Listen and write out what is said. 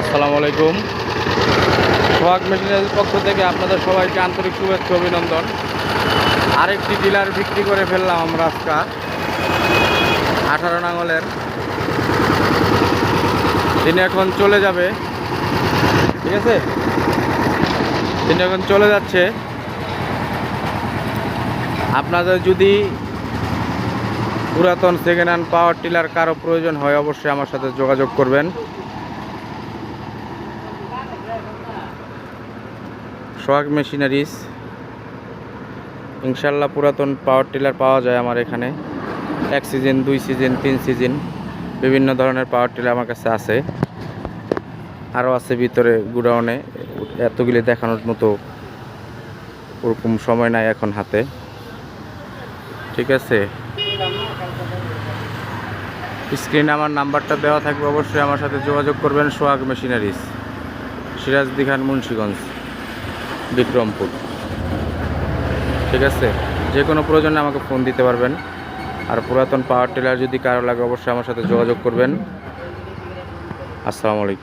আসসালামু আলাইকুম। সোহাগ মেশিনারির পক্ষ থেকে আপনাদের সবাইকে আন্তরিক শুভেচ্ছা, অভিনন্দন। আরেকটি ডিলার বিক্রি করে ফেললাম আমরা আজকাল আঠারো নাঙলের। তিনি এখন চলে যাবে। ঠিক আছে? তিনি এখন চলে যাচ্ছে। আপনাদের যদি পুরাতন সেকেন্ড হ্যান্ড পাওয়ার টিলার কারও প্রয়োজন হয়, অবশ্যই আমার সাথে যোগাযোগ করবেন। সোহাগ মেশিনারিজ। ইনশাল্লাহ পুরাতন পাওয়ার টিলার পাওয়া যায় আমার এখানে। এক সিজন দুই সিজন তিন সিজন বিভিন্ন ধরনের পাওয়ার টিলার আমার কাছে আছে। আরও আছে ভিতরে গুডাউনে এতগুলি দেখানোর মতো ওরকম সময় নাই এখন হাতে। ঠিক আছে? স্ক্রিনে আমার নাম্বারটা দেওয়া থাকবে, অবশ্যই আমার সাথে যোগাযোগ করবেন সোহাগ মেশিনারিজ। সিরাজদিঘান মুন্সীগঞ্জ, বিক্রমপুর। ঠিক আছে? যে কোনো প্রয়োজনে আমাকে ফোন দিতে পারবেন। আর পুরাতন পাওয়ার টেলার যদি কারও লাগে, অবশ্যই আমার সাথে যোগাযোগ করবেন। আসসালামু আলাইকুম।